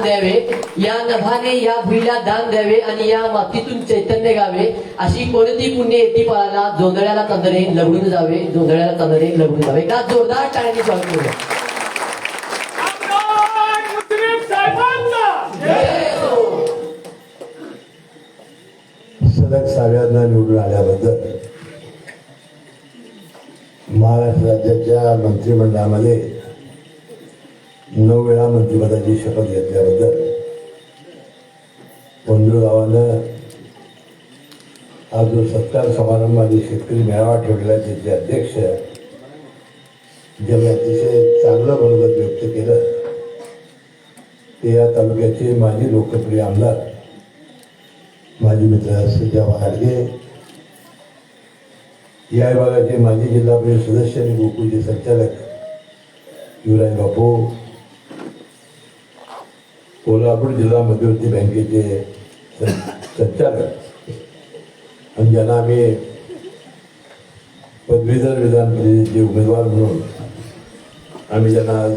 द्यावे. या नभाने या भुईला दान द्यावे आणि या मातीतून चैतन्य गावे अशी कोणती पुण्य येती पळाला जोंधळ्याला तंदरे लढून जावे. जोंधळ्याला तंदरे लढून जावे. का जोरदार टाळ्यांनी स्वागत करूया. साहेबांचा सलग निवडून आल्याबद्दल महाराष्ट्र राज्याच्या मंत्रिमंडळामध्ये नऊ वेळा मंत्रिपदाची शपथ घेतल्याबद्दल. वंदू गावानं आज जो सत्कार समारंभ आणि शेतकरी मेळावा ठेवलेला आहे त्याचे अध्यक्ष ज्यांनी अतिशय चांगलं मनोगत व्यक्त केलं ते या तालुक्याचे माजी लोकप्रिय आमदार माजी मित्र सुजाबा हाडगे या विभागाचे माजी जिल्हा परिषद सदस्य आणि गोकुळचे संचालक युवराज बापू कोल्हापूर जिल्हा मध्यवर्ती बँकेचे संचालक. आणि ज्यांना आम्ही पदवीधर विधान परिषदेचे उमेदवार म्हणून आम्ही ज्यांना आज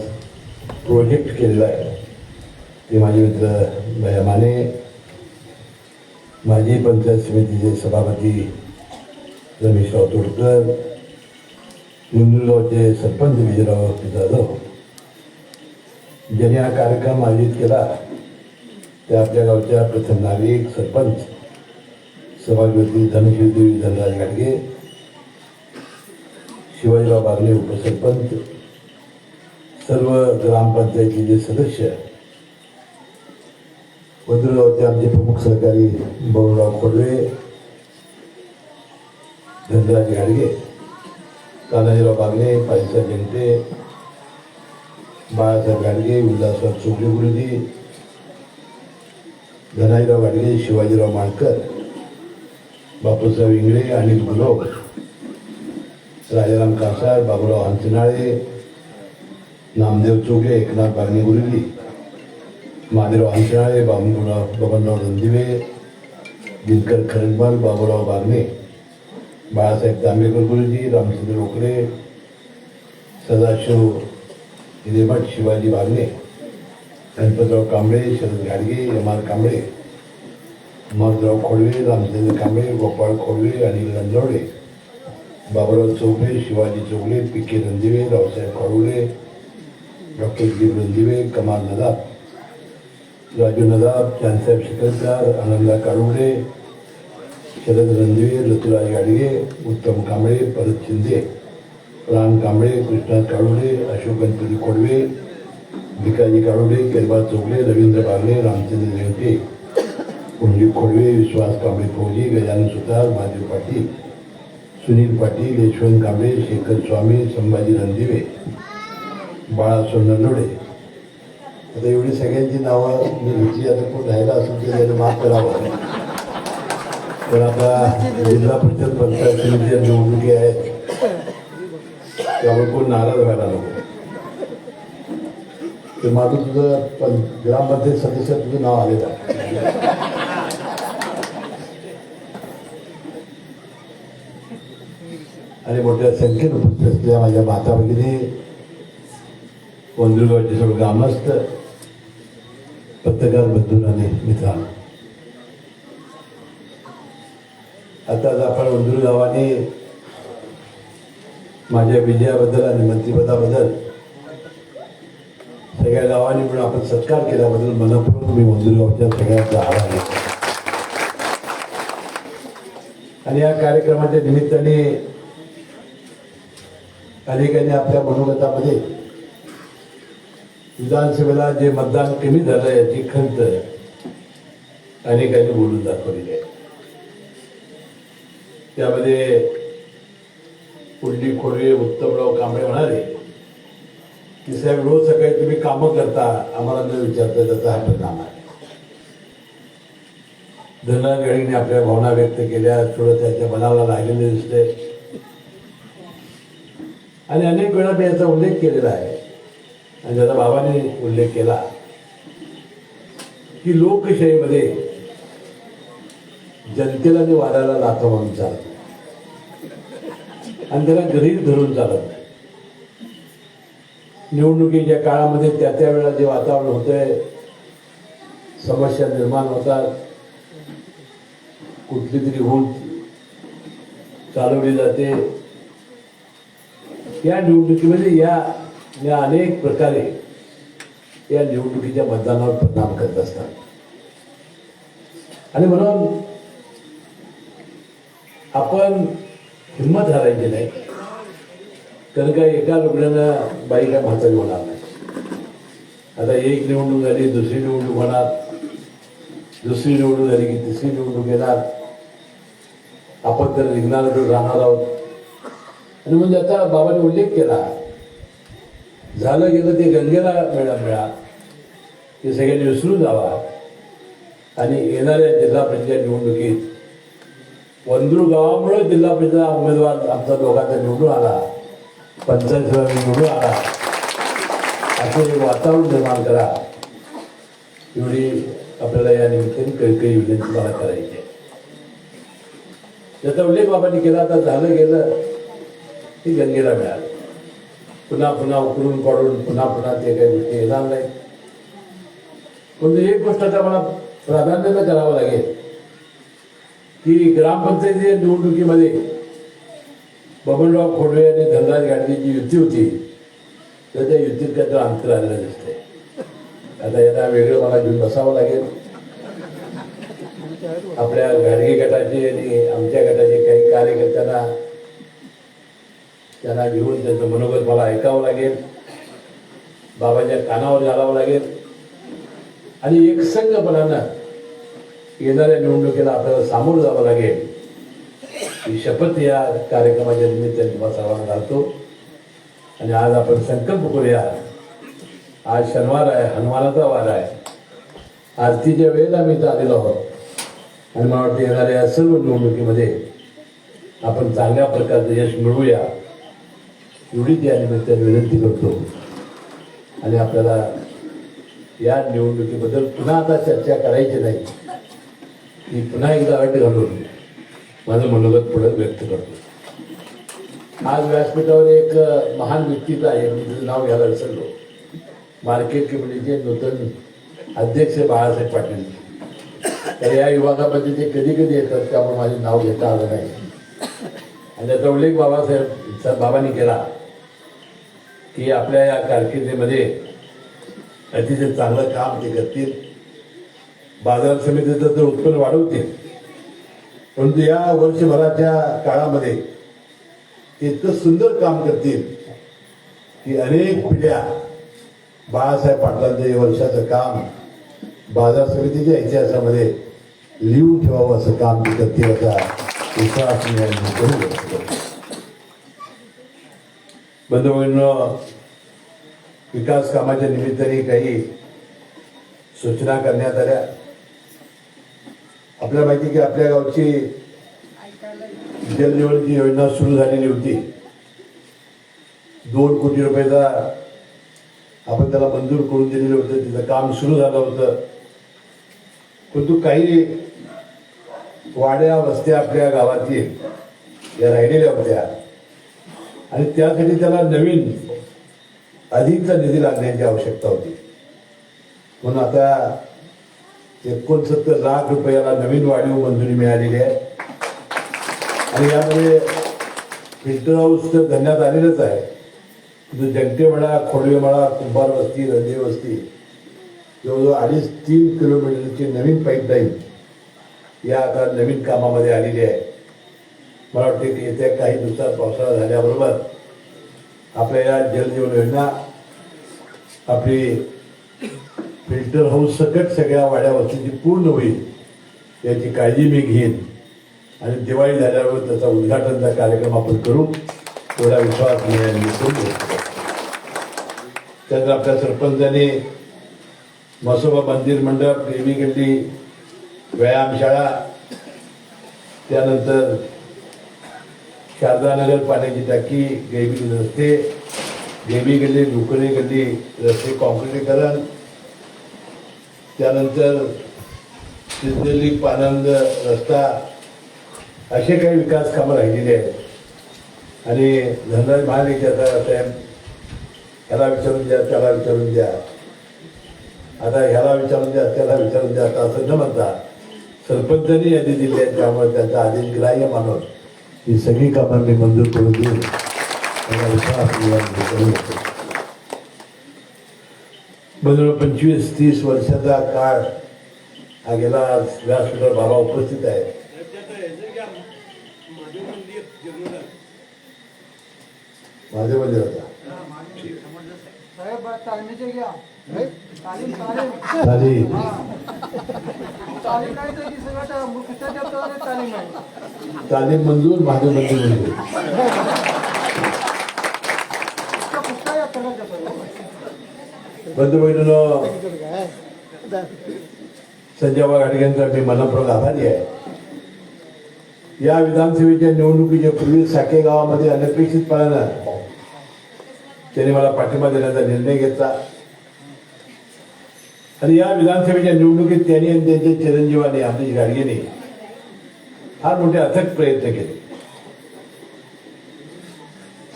प्रोजेक्ट केलेला आहे ते माझे मित्र भया माने माजी पंचायत समितीचे सभापती रमेशराव तोडकर इंदूरगावचे सरपंच विजयराव जाधव ज्यांनी हा कार्यक्रम आयोजित केला ते आपल्या गावच्या प्रथम नागरिक सरपंच सभागृहातील धनश्री देवी धनराज गाडगे शिवाजीराव बागले उपसरपंच सर्व ग्रामपंचायतीचे सदस्य वद्रगावचे आमचे प्रमुख सहकारी बळूराव खोडवे धनराज गाडगे तानाजीराव बागले पायसा लेंटे बाळासाहेब गाडगे विलासराव चोगले गुरुजी धनाजीराव गाडगे शिवाजीराव मानकर बापूसाहेब इंगळे अनिल गुलोब राजाराम कासार बाबूराव हंसनाळे नामदेव चोगले एकनाथ बागणे गुरुजी महादेवराव हंसनाळे बाबूराव बबनराव रणदिवे दिनकर खरंजमाल बाबूराव बागणे बाळासाहेब तांबेकर गुरुजी रामचंद्र ओकरे सदाशिव हिरेमठ शिवाजी बागणे गणपतराव कांबळे शरद घाडगे M R Kamble Madhurao Khodve Ramchandra Kamble Gopal Khodve Anil Ranjavade Baburao Choube Shivaji Chougule P K Randive Raosaheb Kalule doctor Dilip Randive Kamal Nadab Raju नदाब चांदसाहेब शिकलदार आनंदा काळुगडे शरद रणदिवे ऋतुराज गाडगे उत्तम कांबळे परत शिंदे राम कांबळे कृष्णा काळुडे अशोक गणपती खोडवे भिकाजी काळुडे केरबा चोगले रवींद्र बागले रामचंद्र रेवटे कुंडली खोडवे विश्वास कांबळे फौजी गजानन सुतार महादेव पाटील सुनील पाटील यशवंत कांबळे शेखर स्वामी संभाजी रणदिवे बाळा नंदोडे आता एवढी सगळ्यांची नावं मी घेतली आता कोण राहिला असेल तर त्याने माफ करावं. पण आता जिल्हा परिषद पंचायत समितीच्या निवडणुकी आहेत. त्यामुळे कोण नाराज व्हायला नको. ते माझं तुझं पण ग्रामपंचायत सदस्य तुझं नाव आलेलं आहे आणि मोठ्या संख्येनं उपस्थित असलेल्या माझ्या माता भगिनी. कोंदुरगावचे सर्व ग्रामस्थ पत्रकार बंधून आणि मित्रांनो. आता आपण वंदुर गावाने माझ्या विजयाबद्दल आणि मंत्रिपदाबद्दल सगळ्या गावांनी म्हणून आपण सत्कार केल्याबद्दल मनपूर्वक मी वंदुर सगळ्यांचा आभार आणि या कार्यक्रमाच्या निमित्ताने अनेकांनी आपल्या मनोगतामध्ये विधानसभेला जे मतदान कमी झालं याची खंत अनेकांनी बोलून दाखवलेली आहे. त्यामध्ये पुंडली खोडवे उत्तमराव कांबळे म्हणाले की साहेब रोज सकाळी तुम्ही कामं करता आम्हाला न विचारता त्याचा हा परिणाम आहे. धनगडीने आपल्या भावना व्यक्त केल्या थोडं त्याच्या मनाला लागलेले दिसते आणि अनेक वेळा मी याचा उल्लेख केलेला आहे. आणि ज्याचा बाबाने उल्लेख केला की लोकशाहीमध्ये जनतेला जे वाऱ्याला लाथा म्हणून चालतो. आणि त्याला गरीब धरून चालत नाही. निवडणुकीच्या काळामध्ये त्या त्यावेळेला जे वातावरण होतंय समस्या निर्माण होतात. कुठली तरी होऊन चालवली जाते. या निवडणुकीमध्ये या या अनेक प्रकारे या निवडणुकीच्या मतदानावर परिणाम करत असतात. आणि म्हणून आपण हिंमत हरायची नाही. कारण काय एका रुग्णाला बाई काय म्हातारी होणार नाही. आता एक निवडणूक झाली दुसरी निवडणूक होणार. दुसरी निवडणूक झाली की तिसरी निवडणूक येणार. आपण तर निघणार राहणार आहोत. आणि म्हणजे आता बाबांनी उल्लेख केला. झालं गेलं ते गंगेला मिळा मिळा. ते सगळ्यांनी विसरून जावा. आणि येणाऱ्या जिल्हा पंचायत निवडणुकीत वंदूर गावामुळे जिल्हा परिषद उमेदवार आमचा दोघांचा निवडून आला. पंचायत सभा निवडून आला. असं एक वातावरण निर्माण करा. एवढी आपल्याला या निमित्ताने काही काही विनंती मला करायची आहे. त्याचा उल्लेख बाबांनी केला आता झालं गेलं. ते गंगेला मिळालं. पुन्हा पुन्हा उकरून पडून पुन्हा पुन्हा ते काही गोष्टी येणार नाही म्हणजे एक गोष्ट आता मला प्राधान्यानं करावं लागेल. की ग्रामपंचायती निवडणुकीमध्ये बबनराव खोडवे आणि धनराज गाडगेची युती होती. तर त्या युतीत त्याचं अंतर आलेलं दिसतंय. आता यांना वेगळं मला घेऊन बसावं लागेल. आपल्या गाडगे गटाचे आणि आमच्या गटाचे काही कार्यकर्त्यांना त्यांना घेऊन त्यांचं मनोगत मला ऐकावं लागेल. बाबाच्या कानावर घालावं लागेल. आणि एकसंघपणानं येणाऱ्या निवडणुकीला आपल्याला सामोरं जावं लागेल. ही शपथ या कार्यक्रमाच्या निमित्ताने तुम्हाला सर्वांना घालतो. आणि आज आपण संकल्प करूया. आज शनिवार आहे हनुमानाचा वार आहे. आरतीच्या वेळेला आम्ही इथं आलेलो आहोत. आणि मला वाटतं येणाऱ्या या सर्व निवडणुकीमध्ये आपण चांगल्या प्रकारचं यश मिळवूया. एवढी त्या निमित्ताने विनंती करतो. आणि आपल्याला या निवडणुकीबद्दल पुन्हा आता चर्चा करायची नाही. मी पुन्हा एकदा अट घालून माझं मनोगत पुढे व्यक्त करतो. आज व्यासपीठावर एक महान व्यक्तीचं आहे मी तिचं नाव घ्यायला विसरलो. मार्केट कमिटीचे नूतन अध्यक्ष बाळासाहेब पाटील. तर या विभागामध्ये ते कधी कधी येतात त्यामुळे माझे नाव घेता आलं नाही. आणि त्याचा उल्लेख बाबासाहेब बाबांनी केला की आपल्या या कारकिर्दीमध्ये अतिशय चांगलं काम ते करतील. बाजार समितीचं तर उत्पन्न वाढवतील परंतु या वर्षभराच्या काळामध्ये इतकं सुंदर काम करतील की अनेक पिढ्या बाळासाहेब पाटलांचं हे वर्षाचं काम बाजार समितीच्या इतिहासामध्ये लिहून ठेवावं असं काम ते करतील असा विश्वास मी विकास कामाच्या निमित्ताने काही सूचना करण्यात आल्या. आपल्याला माहिती की आपल्या गावची जलजीवनची योजना सुरू झालेली होती. दोन कोटी रुपयाचा आपण त्याला मंजूर करून दिलेलं होतं. तिचं काम सुरू झालं होतं. परंतु काही वाड्या वस्त्या आपल्या गावातील या राहिलेल्या होत्या. आणि त्यासाठी त्याला नवीन अधिकचा निधी लागण्याची आवश्यकता होती. म्हणून आता एकोणसत्तर लाख रुपयाला नवीन वाढीव मंजुरी मिळालेली आहे. आणि यामध्ये फिल्टर हाऊस तर धरण्यात आलेलंच आहे. जो जगटेमळा खोडवेमळा कुंभार वस्ती रंजे वस्ती जवळजवळ अडीच तीन किलोमीटरची नवीन पाईपलाईन या आता नवीन कामामध्ये आलेली आहे. मला वाटते की येत्या काही दिवसात पावसाळा झाल्याबरोबर आपल्या या जलजीवन योजना आपली फिल्टर हाऊस सकट सगळ्या वाड्या वस्तीची पूर्ण होईल. याची काळजी मी घेईन. आणि दिवाळी झाल्यावर त्याचा उद्घाटनचा कार्यक्रम आपण करू. थोडा विश्वास मी त्यानंतर आपल्या सरपंचाने मसोबा मंदिर मंडप प्रेमी गल्ली व्यायामशाळा त्यानंतर शारदानगर पाण्याची टाकी गेमी रस्ते गेमी गल्ली लुकरे गल्ली रस्ते कॉन्क्रिटीकरण त्यानंतर सिद्धली पानंद रस्ता असे काही विकास कामं राहिलेली आहेत. आणि धनराज महाले आता साहेब ह्याला विचारून द्या त्याला विचारून द्या. आता ह्याला विचारून द्या त्याला विचारून द्या आता असं न म्हणता सरपंचांनी यादी दिली आहे त्यामुळे त्यांचा आदेश ग्राह्य मानून ही सगळी कामं मी मंजूर करून देईन त्याला विश्वास मी यामध्ये करू शकतो. बरोबर पंचवीस तीस वर्षाचा काळ हा गेला व्यासपीठावर बाबा उपस्थित आहे माझे म्हणजे होता तालीम तालीम झाली तालीम काय तर की सगळं त्या मुख्याच्या दप्तराने तालीम आहे तालीम मंजूर माझे मंजूर मंजूर इतका पुस्तक या सगळं देतो बंधू संजय घाटगेंचा मी मनापूर्वक आभारी आहे. या विधानसभेच्या निवडणुकीच्या पूर्वी साखे गावामध्ये अनपेक्षितपणानं त्यांनी मला पाठिंबा देण्याचा निर्णय घेतला. आणि या विधानसभेच्या निवडणुकीत त्यांनी आणि त्यांच्या चिरंजीवाने अमरीश गाडगेने फार मोठे अथक प्रयत्न केले.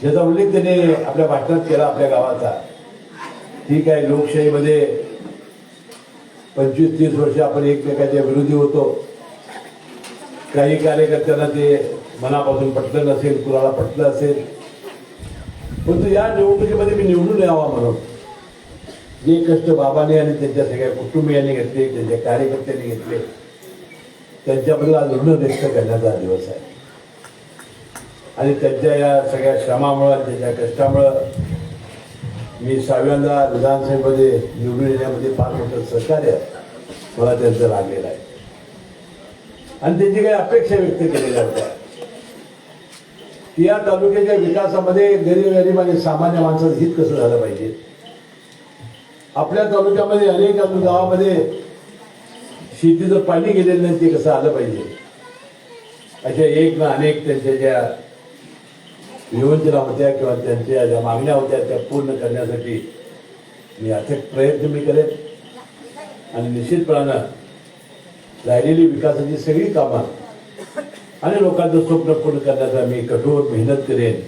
ज्याचा उल्लेख त्याने आपल्या भाषणात केला आपल्या गावाचा. ठीक आहे लोकशाहीमध्ये पंचवीस तीस वर्ष आपण एकमेकाच्या विरोधी होतो. काही कार्यकर्त्यांना ते मनापासून पटलं नसेल कुणाला पटलं असेल. परंतु या निवडणुकीमध्ये मी निवडून यावा म्हणून. जे कष्ट बाबाने आणि त्यांच्या सगळ्या कुटुंबियांनी घेतले त्यांच्या कार्यकर्त्यांनी घेतले त्यांच्याबद्दल आज ऋण व्यक्त करण्याचा दिवस आहे. आणि त्यांच्या या सगळ्या श्रमामुळं त्यांच्या कष्टामुळं मी सहाव्यांदा विधानसभेमध्ये निवडून येण्यामध्ये फार मोठं सहकार्य मला त्यांचं लागलेलं आहे. आणि त्यांची काही अपेक्षा व्यक्त केलेल्या होत्या. की या तालुक्याच्या विकासामध्ये गरीब गरीब आणि सामान्य माणसाचं हित कसं झालं पाहिजे? आपल्या तालुक्यामध्ये अनेक गावामध्ये शेतीचं पाणी गेलेलं नाही ते कसं आलं पाहिजे? अशा एक ना अनेक त्यांच्या ज्या योजना होत्या किंवा त्यांच्या ज्या मागण्या होत्या त्या पूर्ण करण्यासाठी मी अथक प्रयत्न मी करेन. आणि निश्चितपणानं राहिलेली विकासाची सगळी कामं आणि लोकांचं स्वप्न पूर्ण करण्याचा मी कठोर मेहनत करेन.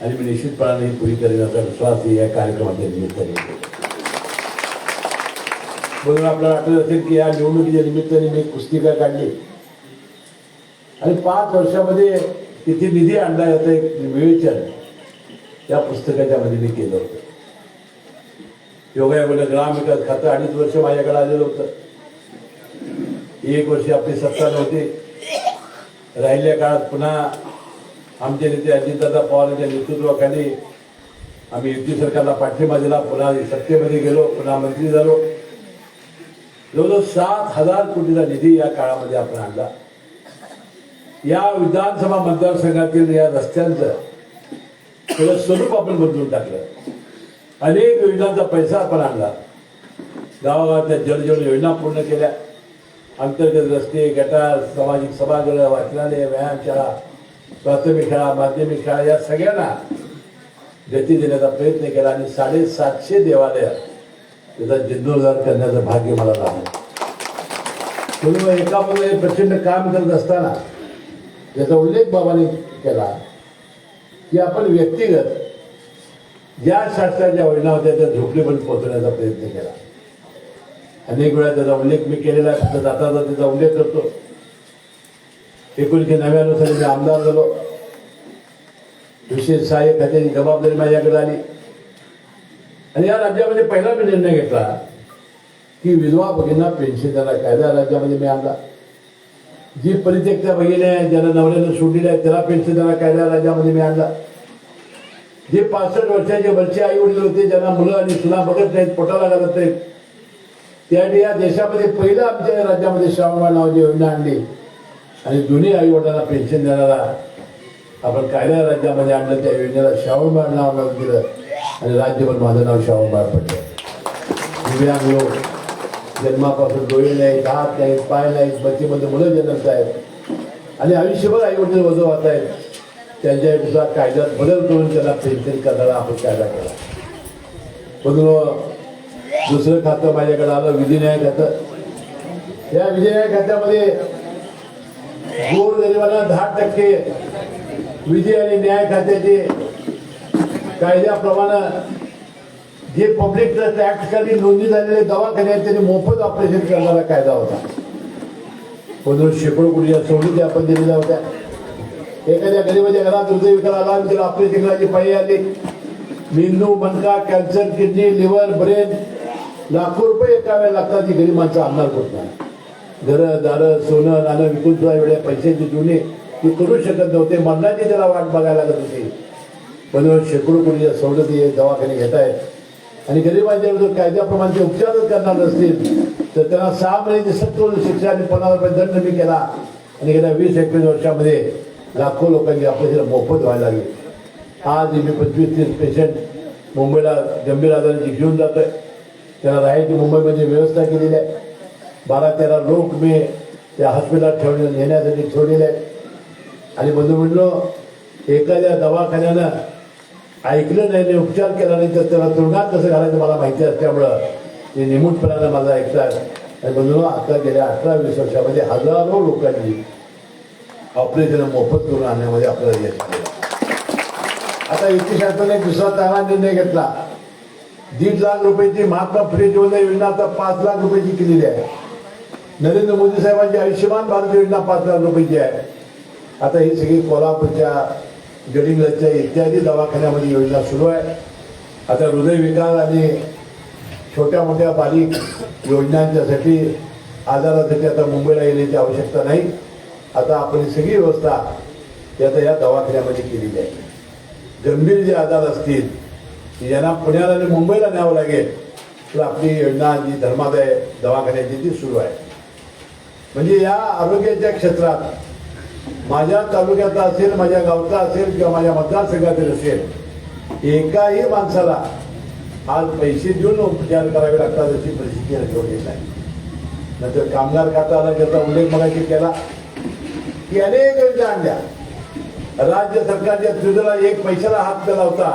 आणि मी निश्चितपणाने ही पुरी करेन असा विश्वास या कार्यक्रमाच्या निमित्ताने म्हणून आपल्याला आठवत असेल की या निवडणुकीच्या निमित्ताने मी पुस्तिका काढली. आणि पाच वर्षामध्ये किती निधी आणला याचं एक विवेचन. त्या पुस्तकाच्या मदतीने केलं होतं. योगायोगाने ग्रामविकास खातं अडीच वर्ष माझ्याकडे आलेलं होतं. एक वर्ष आपली सत्ता नव्हती. राहिल्या काळात पुन्हा आमचे नेते अजितदादा पवार यांच्या नेतृत्वाखाली आम्ही युती सरकारला पाठिंबा दिला. पुन्हा सत्तेमध्ये गेलो पुन्हा मंत्री झालो. जवळजवळ सात हजार कोटीचा निधी या काळामध्ये आपण आणला. या विधानसभा मतदारसंघातील या रस्त्यांचं थोडं स्वरूप आपण बदलून टाकलं. अनेक योजनांचा पैसा आपण आणला. गावागावातल्या जलजल योजना पूर्ण केल्या. अंतर्गत रस्ते गटार सामाजिक सभागृह वाचनालय व्यायामशाळा प्राथमिक शाळा माध्यमिक शाळा या सगळ्यांना गती देण्याचा प्रयत्न केला आणि साडेसातशे देवालय त्याचा जीर्णोद्धार करण्याचं भाग्य मला लाभलं म्हणून एकामध्ये प्रचंड काम करत असताना याचा उल्लेख बाबाने केला. की आपण व्यक्तिगत ज्या शास्त्राच्या योजना होत्या त्या झोपडीपर्यंत पोहोचण्याचा प्रयत्न केला. अनेक वेळा त्याचा उल्लेख मी केलेला आहे फक्त जाता जाता त्याचा उल्लेख करतो. एकोणीशे नव्याण्णव साली मी आमदार झालो. विशेष साहेब खात्याची जबाबदारी माझ्याकडे आली. आणि या राज्यामध्ये पहिला मी निर्णय घेतला की विधवा भगिनींना पेन्शन देणार कायदा राज्यामध्ये मी आणला. जी परित्यक्त्या भगिनी आहे ज्यांना नवऱ्यानं सोडलेल्या आहे त्याला पेन्शन देणार कायदा राज्यामध्ये मी आणला जे पासष्ट वर्षाचे वरचे आई वडील होते ज्यांना मुलं आणि सुना बघत नाहीत पोटाला घालत नाहीत त्यासाठी या देशामध्ये पहिलं आमच्या राज्यामध्ये श्रावणबाळ नावाची योजना आणली. आणि दोन्ही आई वडिलांना पेन्शन देणारा आपण कायदा राज्यामध्ये आणलं त्या योजनेला श्रावणबाळ नाव नाव दिलं. आणि राज्यभर माझं नाव श्रावणबाळ पडलं. दिव्यांग लोक. जन्मापासून डोळे नाहीत हात नाहीत पाय नाहीत बच्चेमध्ये मुलं जन्मत आहेत. आणि आयुष्यभर आई वडील वजवत आहेत. त्यांच्या कायद्यात बदल करून त्याला पेन्शन करणारा आपण कायदा केला. म्हणून दुसरं खातं माझ्याकडे आलं विधिन्याय खातं. या विधिन्याय खात्यामध्ये गोर गरिबांना दहा टक्के विधी आणि न्याय खात्याचे कायद्याप्रमाणे जे पब्लिक ट्रस्ट ठिकाणी खाली नोंदणी झालेले दवाखाने आहेत त्यांनी मोफत ऑपरेशन करणारा कायदा होता. म्हणून शेकडो कोटी सवलती आपण दिलेल्या होत्या. एखाद्या गरीबाच्या घरात हृदयविकार आला आणि त्याला ऑपरेशन करायची पायी आली. मेंदू मनका कॅन्सर किडनी लिव्हर ब्रेन लाखो रुपये एका वेळेला लागतात ती गरीब माणसं आणणार होत नाही घरं दारं सोनं नाणं विकून सुद्धा एवढ्या पैशाची जुने ती करू शकत नव्हते मरणाची त्याला वाट बघायला लागत होती. पण शेकडो कोटी सवलती दवाखाने घेत आहेत आणि गरिबांच्या विरुद्ध कायद्याप्रमाणे ते उपचारच करणार नसतील तर त्यांना सहा महिन्याची सत्तर शिक्षा आणि पन्नास रुपये दंड मी केला. आणि गेल्या वीस एकवीस वर्षामध्ये लाखो लोकांची आपल्याला मोफत व्हायला लागली. आज मी पंचवीस तीस पेशंट मुंबईला गंभीर आजारांची घेऊन जातो आहे त्याला राहायची मुंबईमध्ये व्यवस्था केलेली आहे. बारा तेरा लोक मी त्या हॉस्पिटलात ठेवण्या नेण्यासाठी ठेवलेले आहेत. आणि म्हणून म्हणलो एखाद्या दवाखान्यानं ऐकलं नाही आणि उपचार केला नाही तर त्याला तुरुंगात कसं घालायचं मला माहिती असल्यामुळं ते निमूटपणानं माझा ऐकतात आणि बंधू आता गेल्या अठरा वीस वर्षामध्ये हजारो लोकांनी ऑपरेशन मोफत करून आणण्यामध्ये आपल्याला यश आता युती शासनाने दुसरा चांगला निर्णय घेतला. दीड लाख रुपयाची महात्मा फुले जीवन योजना आता पाच लाख रुपयाची केलेली आहे. नरेंद्र मोदी साहेबांची आयुष्यमान भारत योजना पाच लाख रुपयाची आहे. आता ही सगळी कोल्हापूरच्या गडिंगलजच्या इत्यादी दवाखान्यामध्ये योजना सुरू आहे आता हृदयविकार आणि छोट्या मोठ्या बारीक योजनांच्यासाठी आजारासाठी आता मुंबईला येण्याची आवश्यकता नाही आता आपण सगळी व्यवस्था आता या दवाखान्यामध्ये केलेली आहे गंभीर जे आजार असतील यांना पुण्याला आणि मुंबईला न्यावं लागेल तर आपली योजना जी धर्मादाय दवाखान्याची ती सुरू आहे म्हणजे या आरोग्याच्या क्षेत्रात माझ्या तालुक्याचा असेल माझ्या गावचा असेल किंवा माझ्या मतदारसंघातील असेल एकाही माणसाला आज पैसे देऊन उपचार करावे लागतात अशी परिस्थिती ठेवलेली आहे. नंतर कामगार खात्याला आला ज्याचा उल्लेख मला केला की अनेक योजना आणल्या. राज्य सरकारच्या तुझला एक पैशाला हात न लावता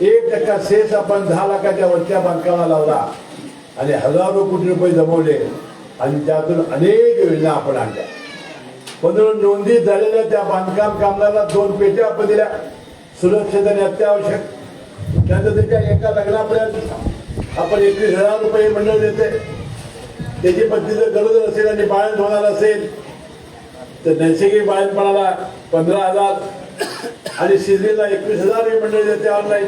एक टक्का सेस आपण दहा लाखाच्या वरच्या बांधकामाला लावला आणि हजारो कोटी रुपये जमवले आणि त्यातून अनेक योजना आपण आणल्या. म्हणून नोंदी झालेल्या त्या बांधकाम कामगारांना दोन पेट्या आपण दिल्या. सुरक्षित आणि अत्यावश्यक. त्यानंतर त्याच्या एका लग्नापर्यंत आपण एकवीस हजार रुपये मंडळ देते. त्याची पत्नी जर गरज असेल आणि बाळण होणार असेल तर नैसर्गिक बाळणपणाला पंधरा हजार आणि सिजरीला एकवीस हजार हे मंडळ देते ऑनलाईन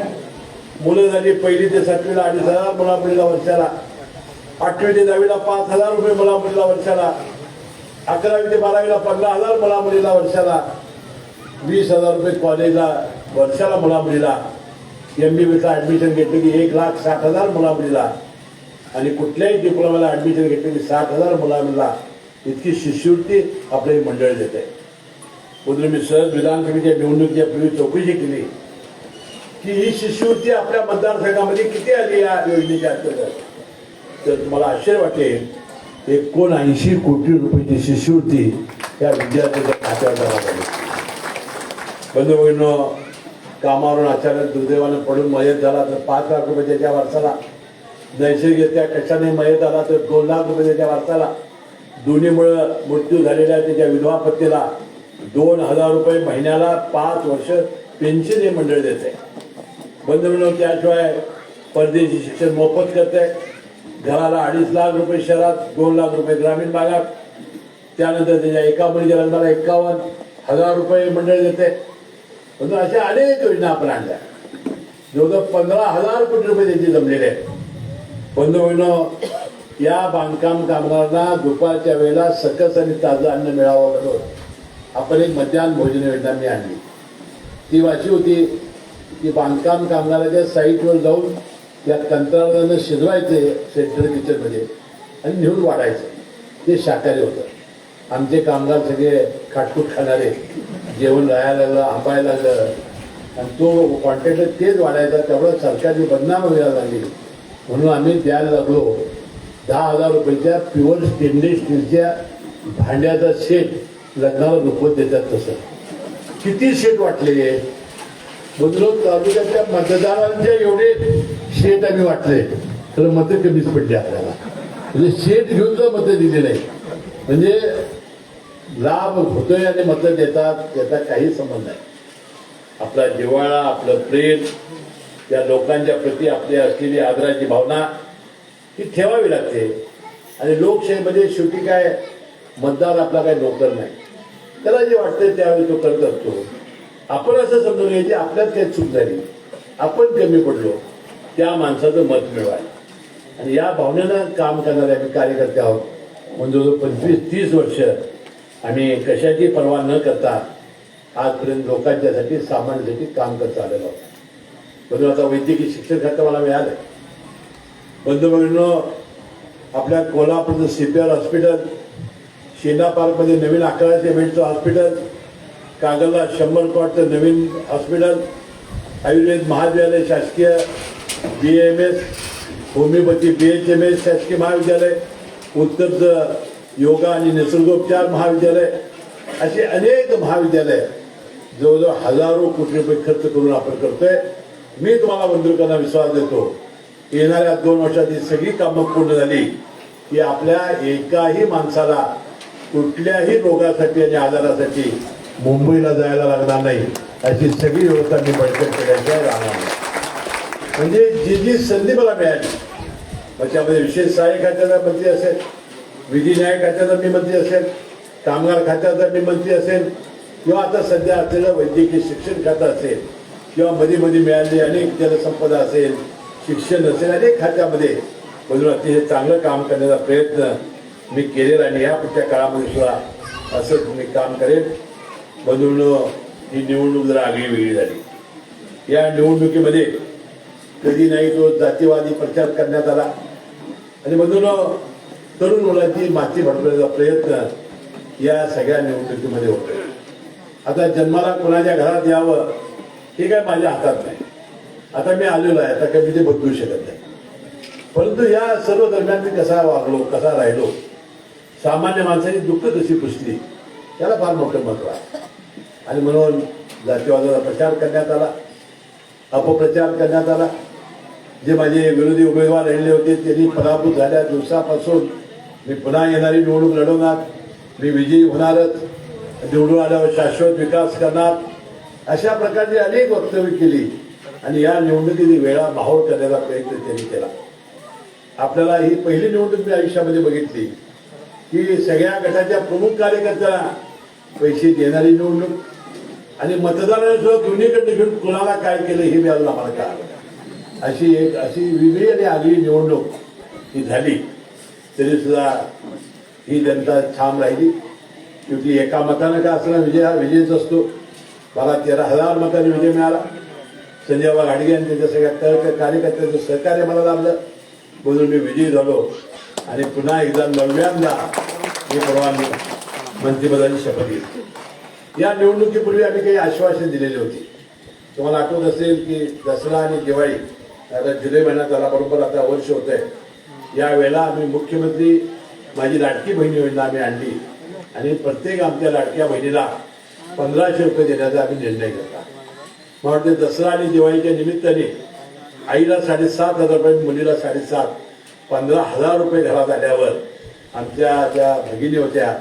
मुलं झाली पहिली ते सातवीला अडीच हजार मुला मुलीला वर्षाला. आठवी ते दहावीला पाच हजार रुपये मुला मुलीला वर्षाला. अकरावी ते बारावीला पंधरा हजार मुला मुलीला वर्षाला वीस हजार रुपये कॉलेजला वर्षाला मुला मुलीला एम बी बीचं ॲडमिशन घेतलं की एक लाख साठ हजार मुला मुलीला आणि कुठल्याही डिप्लोमाला ॲडमिशन घेतलं की साठ हजार मुला मुलीला इतकी शिष्यवृत्ती आपलं हे मंडळ देते. म्हणून मी सहज विधानसभेच्या निवडणुकीच्या पूर्वी चौकशी केली. की ही शिष्यवृत्ती आपल्या मतदारसंघामध्ये किती आली या योजनेच्या अंतर्गत? तर तुम्हाला आश्चर्य वाटेल एकोणऐंशी कोटी रुपयाची शिष्यवृत्ती या विद्यार्थ्यांच्या खात्यावर जमा झाली. बंधू भगिनो कामावरून अचानक दुर्दैवानं पडून मयत झाला तर पाच लाख रुपये त्याच्या वारसाला नैसर्गिकरित्या कशाने मयत झाला तर दोन लाख रुपये त्याच्या वारसाला दोन्हीमुळं मृत्यू झालेल्या त्याच्या विधवा पत्नीला दोन हजार रुपये महिन्याला पाच वर्ष पेन्शन हे मंडळ देते बंद त्याशिवाय परदेशी शिक्षण मोफत करते घराला अडीच लाख रुपये शहरात दोन लाख रुपये ग्रामीण भागात. त्यानंतर त्याच्या एका मुलीच्या लग्नाला एकावन्न हजार रुपये मंडळ देते. म्हणून अशा अनेक योजना आपण आणल्या. जवळजवळ पंधरा हजार कोटी रुपये त्यांचे जमलेले आहेत. बंधू या बांधकाम कामगारांना दुपारच्या वेळेला सकस आणि ताजं अन्न मिळावं म्हणून आपण एक मध्यान्ह भोजन योजना मी आणली. ती वाची होती की बांधकाम कामगाराच्या साईटवर जाऊन त्या कंत्राटानं शिजवायचे सेंट्रल किचनमध्ये आणि नेऊन वाढायचं. ते शाकाहारी होतं. आमचे कामगार सगळे खाटकूट खाणारे जेवण राहायला लागलं आंबायला लागलं. आणि तो कॉन्ट्रॅक्टर तेच वाढायचा तेवढं सरकारची बदनाम व्हायला लागली. म्हणून आम्ही द्यायला लागलो. दहा हजार रुपयाच्या प्युअर स्टेनलेस स्टीलच्या भांड्याचा सेट लग्नाला रुपवत देतात तसं. किती सेट वाटले बुद्रुक तालुक्याच्या मतदारांचे एवढे शेत आम्ही वाटले तर मतं कमीच पडली आपल्याला. म्हणजे शेत घेऊन जर मतं दिली नाही. म्हणजे लाभ होतोय आणि मतं देतात त्याचा काही संबंध नाही. आपला जिव्हाळा आपलं प्रेम त्या लोकांच्या प्रती आपली असलेली आदराची भावना ही ठेवावी लागते. आणि लोकशाहीमध्ये शेवटी काय मतदार आपला काय नोकर नाही. त्याला जे वाटतं त्यावेळी तो करत असतो. आपण असं समजून घ्यायचे आपल्यात काही चूक झाली. आपण कमी पडलो. त्या माणसाचं मत मिळवाय आणि या भावनेनं काम करणारे आम्ही कार्यकर्ते आहोत. म्हणजे पंचवीस तीस वर्ष आम्ही कशाची पर्वा न करता आजपर्यंत लोकांच्यासाठी सामान्यासाठी काम करत आलेलो आहोत. म्हणून आता वैद्यकीय शिक्षण खातं मला मिळालं बंधू आपल्या कोल्हापूरचं सी पी आर हॉस्पिटल शेना पार्कमध्ये नवीन अकराशे बेडचं हॉस्पिटल कागलला शंभर कॉटचं नवीन हॉस्पिटल आयुर्वेद महाविद्यालय शासकीय B M S homeopathy B H M S शासकीय महाविद्यालय उत्तरचं योगा आणि निसर्गोपचार महाविद्यालय असे अनेक महाविद्यालय जवळजवळ हजारो कोटी रुपये खर्च करून आपण करतोय. मी तुम्हाला बंधुकांना विश्वास देतो येणाऱ्या दोन वर्षात ही सगळी कामं पूर्ण झाली की आपल्या एकाही माणसाला कुठल्याही रोगासाठी आणि आजारासाठी मुंबईला जायला लागणार नाही अशी सगळी व्यवस्था मी बैठक केल्याशिवाय राहणार नाही. म्हणजे जी जी संधी मला मिळाली. म्हणजे मग त्यामध्ये विशेष सहाय्य खात्याचा मंत्री असेल विधी न्याय खात्याचा मी मंत्री असेल कामगार खात्याचा मी मंत्री असेल किंवा आता सध्या असलेलं वैद्यकीय शिक्षण खातं असेल किंवा मध्ये मध्ये मिळालेली अनेक जलसंपदा असेल शिक्षण असेल अनेक खात्यामध्ये म्हणून अतिशय चांगलं काम करण्याचा प्रयत्न मी केलेला आणि या पुढच्या काळामध्ये सुद्धा असंच मी काम करेन. म्हणून ही निवडणूक जरा आगळी वेगळी झाली. या निवडणुकीमध्ये कधी नाही तो जातीवादी प्रचार करण्यात आला. आणि म्हणून तरुण मुलांची माती भडकण्याचा प्रयत्न या सगळ्या निवडणुकीमध्ये होतो आता जन्माला कोणाच्या घरात यावं हे काय माझ्या हातात नाही. आता मी आलेलो आहे आता काही मी ते बदलू शकत नाही. परंतु या सर्व दरम्यान मी कसा वागलो कसा राहिलो सामान्य माणसाची दुःख कशी पुसली त्याला फार मोठं महत्त्व आहे. आणि म्हणून जातीवादाचा प्रचार करण्यात आला अपप्रचार करण्यात आला जे माझे विरोधी उमेदवार राहिले होते त्यांनी पराभूत झाल्या दिवसापासून. मी पुन्हा येणारी निवडणूक लढवणार. मी विजयी होणारच निवडून आल्यावर शाश्वत विकास करणार. अशा प्रकारची अनेक वक्तव्य केली. आणि या निवडणुकीने वेळा माहोल करण्याचा प्रयत्न त्यांनी केला. आपल्याला ही पहिली निवडणूक मी आयुष्यामध्ये बघितली. की सगळ्या गटाच्या प्रमुख कार्यकर्त्यांना पैसे देणारी निवडणूक. आणि मतदारांसह दोन्हीकडे घेऊन कुणाला काय केलं हे मी आम्हाला कळालं अशी एक अशी वेगळी आणि आगळी निवडणूक ही झाली. तरी सुद्धा ही जनता छान राहिली. शेवटी एका मतानं का असला विजय हा विजयच असतो. मला तेरा हजार मताने विजय मिळाला. संजय बाबा घाडगे आणि त्याच्या सगळ्या तळक कार्यकर्त्यांचं सहकार्य मला लाभलं. म्हणून मी विजयी झालो. आणि पुन्हा एकदा नव्यांदा मी परवानगी मंत्रिपदाची शपथ घेतली. या निवडणुकीपूर्वी आम्ही काही आश्वासन दिलेली होती. तुम्हाला आठवत असेल की दसरा आणि दिवाळी आता जुलै महिन्यात आला बरोबर आता वर्ष होत आहे या वेळेला आम्ही मुख्यमंत्री माझी लाडकी बहीण योजना आम्ही आणली. आणि प्रत्येक आमच्या लाडक्या बहिणीला पंधराशे रुपये देण्याचा आम्ही निर्णय घेतला. मला वाटते दसरा आणि दिवाळीच्या निमित्ताने आईला साडेसात हजार रुपये मुलीला साडेसात पंधरा हजार रुपये घरात आल्यावर आमच्या ज्या भगिनी होत्या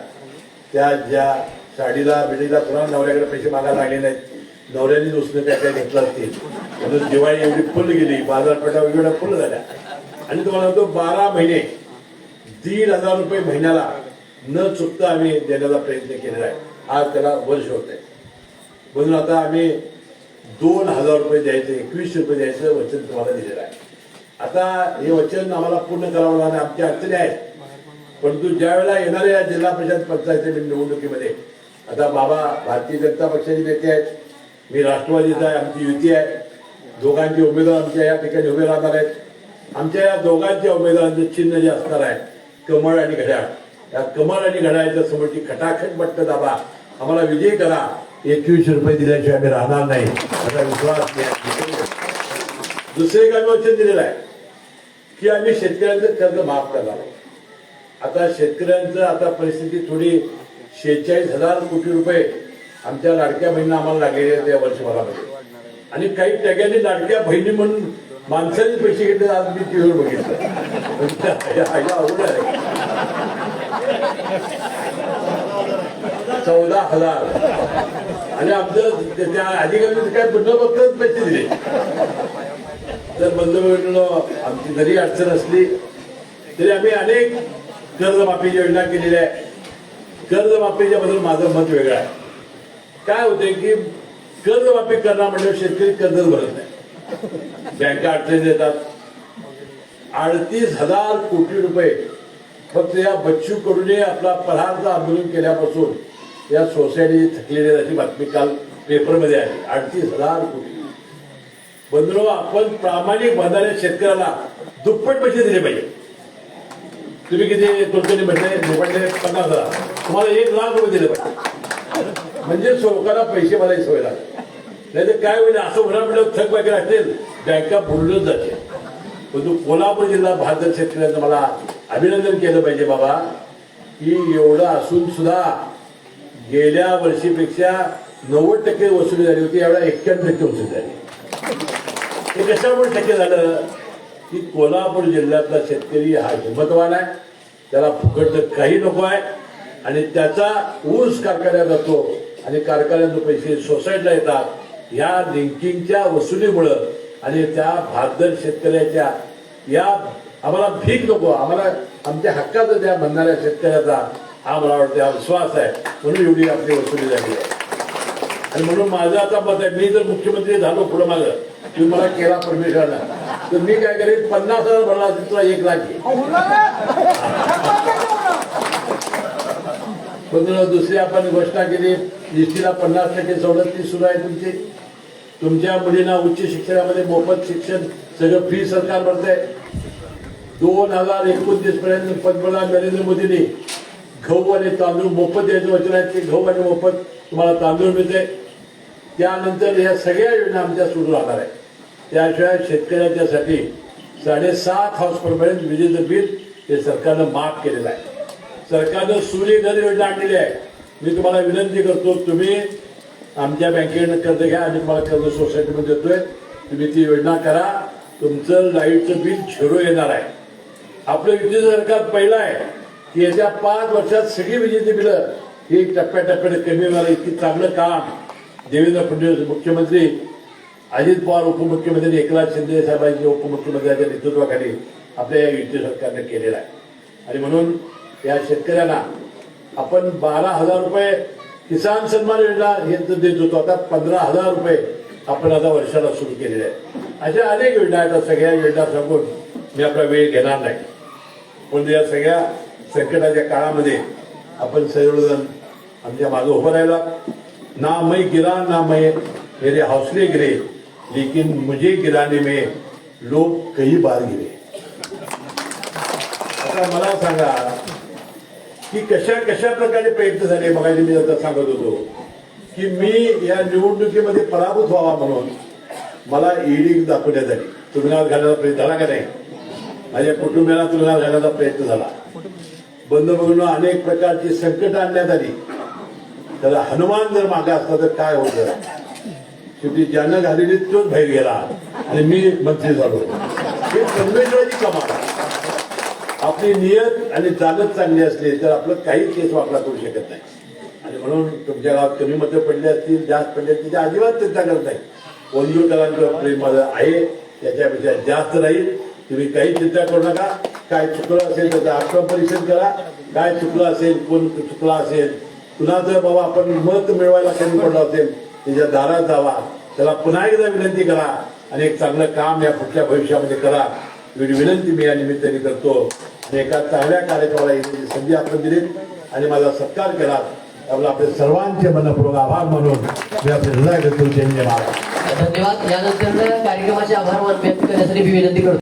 त्या ज्या साडीला बिडीला पुन्हा नवऱ्याकडे पैसे मागायला लागले नाहीत. नवऱ्याने दुसरं काय काय घेतलं असतील म्हणून दिवाळी एवढी फुल गेली बाजारपेठा वेगवेगळ्या फुल झाल्या. आणि तुम्हाला म्हणतो बारा महिने दीड हजार रुपये महिन्याला न चुकता आम्ही देण्याचा प्रयत्न केलेला आहे. आज त्याला वर्ष होत आहे. म्हणून आता आम्ही दोन हजार रुपये द्यायचे एकवीसशे रुपये द्यायचं वचन तुम्हाला दिलेलं आहे. आता हे वचन आम्हाला पूर्ण करावं लागणार आमच्या अडचणी आहेत. परंतु ज्या वेळेला येणाऱ्या जिल्हा परिषद पंचायत निवडणुकीमध्ये आता बाबा भारतीय जनता पक्षाचे नेते आहेत. मी राष्ट्रवादीचा आहे आमची युती आहे दोघांचे उमेदवार आमच्या या ठिकाणी उभे राहणार आहेत आमच्या या दोघांच्या उमेदवारांचं चिन्ह जे असणार आहे कमळ आणि घड्याळ या कमळ आणि घड्याळच्या समोरची खटाखट बट्ट दाबा। आम्हाला विजय करा एकवीसशे रुपये दिल्याशिवाय आम्ही राहणार नाही। असा विश्वास दुसरे एक आम्ही वचन दिलेलं आहे की आम्ही शेतकऱ्यांचं कर्ज माफ करणार आता शेतकऱ्यांचं आता परिस्थिती थोडी शेहेचाळीस हजार कोटी रुपये आमच्या लाडक्या बहिणी आम्हाला लागलेल्या आहेत या वर्षभरामध्ये. आणि काही टग्यांनी लाडक्या बहिणी म्हणून माणसाने पैसे घेतले आज मी टीव्हीवर बघितलं. आईला आहे. चौदा हजार. आणि आमचं त्या अधिकाऱ्यांनी काय न बघताच पैसे दिले. तर बंद मिळून आमची जरी अडचण असली तरी आम्ही अनेक कर्जमाफी योजना केलेल्या आहे कर्जमाफीच्या बद्दल माझं मत वेगळं आहे. काय होते की कर्जमाफी करणार म्हणजे शेतकरी कर्ज भरत नाही. बँका अडचणी देतात अडतीस हजार कोटी रुपये फक्त या बच्चू कडूने आपला परारचं आंदोलन केल्यापासून या सोसायटी थकलेली अशी बातमी काल पेपरमध्ये आली. अडतीस हजार कोटी. बंधू आपण प्रामाणिक बंधाऱ्या शेतकऱ्याला दुप्पट पैसे दिले पाहिजे. तुम्ही किती तुमच्यानी म्हटले म्हटले पन्नास हजार. तुम्हाला एक लाख रुपये दिले पाहिजे. म्हणजे चौकाला पैसे भरायची सवय लागते. नाही तर काय होईल असं म्हणा म्हणजे थक वगैरे असेल बँका बुडूनच जाते परंतु कोल्हापूर जिल्हा भारत शेतकऱ्यांचं मला अभिनंदन केलं पाहिजे बाबा की एवढं असून सुद्धा गेल्या वर्षीपेक्षा नव्वद टक्के वसुली झाली होती एवढ्या एक्क्याण्णव टक्के वसुली झाली. हे कशामुळे शक्य झालं? की कोल्हापूर जिल्ह्यातला शेतकरी हा हिंमतवान आहे त्याला फुकट काही नको आहे आणि त्याचा ऊस कारखान्यात जातो आणि कारखान्यातून पैसे सोसायटीला येतात. या लिंकिंगच्या वसुलीमुळं आणि त्या भारदर शेतकऱ्याच्या या आम्हाला भीक नको. आम्हाला आमच्या हक्काचं त्या म्हणणाऱ्या शेतकऱ्याचा हा मला वाटतं हा विश्वास आहे. म्हणून एवढी आपली वसुली झाली आहे. आणि म्हणून माझं आता मत आहे मी जर मुख्यमंत्री झालो पुढं माझं तुम्ही मला केला परमिशन. तर मी काय करेन पन्नास हजार भरला तुला एक लाख पण दुसरी आपण घोषणा केली एसटीला पन्नास टक्के सवलती सुरू आहे तुमची. तुमच्या मुलींना उच्च शिक्षणामध्ये मोफत शिक्षण सगळं फी सरकार भरतंय. दोन हजार एकोणतीस पर्यंत पंतप्रधान नरेंद्र मोदींनी गहू आणि तांदूळ मोफत द्यायचं वचन आहे. ते गहू आणि मोफत तुम्हाला तांदूळ मिळते त्यानंतर या सगळ्या योजना आमच्या सुरू राहणार आहे. त्याशिवाय शेतकऱ्यांच्यासाठी साडेसात हाऊसपर्यंत विजेचं बिल हे सरकारनं माफ केलेलं आहे. सरकारनं सूर्य योजना आणलेली आहे. मी तुम्हाला विनंती करतो तुम्ही आमच्या बँकेकडनं कर्ज घ्या आणि तुम्हाला कर्ज सोसायटीमध्ये देतोय. तुम्ही ती योजना करा. तुमचं लाईटचं बिल झिरो येणार आहे. आपलं विजेचं सरकार पहिलं आहे की येत्या पाच वर्षात सगळी विजेची बिलं ही टप्प्याटप्प्याने कमी होणार इतकी चांगलं काम देवेंद्र फडणवीस मुख्यमंत्री अजित पवार उपमुख्यमंत्री एकनाथ शिंदे साहेबांच्या उपमुख्यमंत्र्यांच्या नेतृत्वाखाली आपल्या या युती सरकारने केलेला आहे. आणि म्हणून या शेतकऱ्यांना. आपण बारा हजार रुपये किसान सन्मान योजना हे देत होतो. आता पंधरा हजार रुपये आपण आता वर्षाला सुरू केलेले आहे अशा अनेक योजना आहेत. सगळ्या योजना सांगून मी आपला वेळ घेणार नाही. पण या सगळ्या संकटाच्या काळामध्ये आपण सर्वजण आमच्या मागं उभं राहिला. ना मै गिरा ना मै मेरे हौसले गिरे लेकिन मुझे गिराने में लोग कई बार गिरे. आता मला सांगा की कशा कशा प्रकारे प्रयत्न झाले बघायला मी आता सांगत होतो. की मी या निवडणुकीमध्ये पराभूत व्हावा म्हणून मला ईडी दाखवण्यात आली. तुलनात घालण्याचा प्रयत्न झाला का नाही? माझ्या कुटुंबियाला तुलनात घालण्याचा प्रयत्न झाला. बंद बघून अनेक प्रकारची संकट आणण्यात आली. त्याला हनुमान जर मागा असता तर काय होतं शेवटी ज्यानं घालेली तोच बाहेर गेला. आणि मी मंत्री झालो. हे परमेश्वराची कमाल आहे. आपली नियत आणि चालत चांगली असली तर आपलं काहीच केस वापरा करू शकत नाही. आणि म्हणून तुमच्या गावात कमी मतं पडले असतील जास्त पडले असतील त्या अजिबात चिंता करत नाही. कोंदूरकरांचं प्रेम माझं आहे त्याच्यापेक्षा जास्त राहील. तुम्ही काही चिंता करू नका. काय चुकलं असेल त्याचं आत्मपरीक्षण करा. काय चुकलं असेल कोण चुकला असेल पुन्हा जर बाबा आपण मत मिळवायला कमी पडलं असेल त्याच्या दारात जावा. त्याला पुन्हा एकदा विनंती करा आणि एक चांगलं काम या पुढच्या भविष्यामध्ये करा. एवढी विनंती मी या निमित्ताने करतो. एका चांगल्या कार्यक्रमाला येण्याची संधी आपण दिली आणि माझा सत्कार केला. त्यामुळे आपले सर्वांचे मनपूर्वक आभार म्हणून मी आपले हृदय करतो जय महाराज धन्यवाद. यानंतर कार्यक्रमाचे आभार मान व्यक्त करण्यासाठी मी विनंती करतो.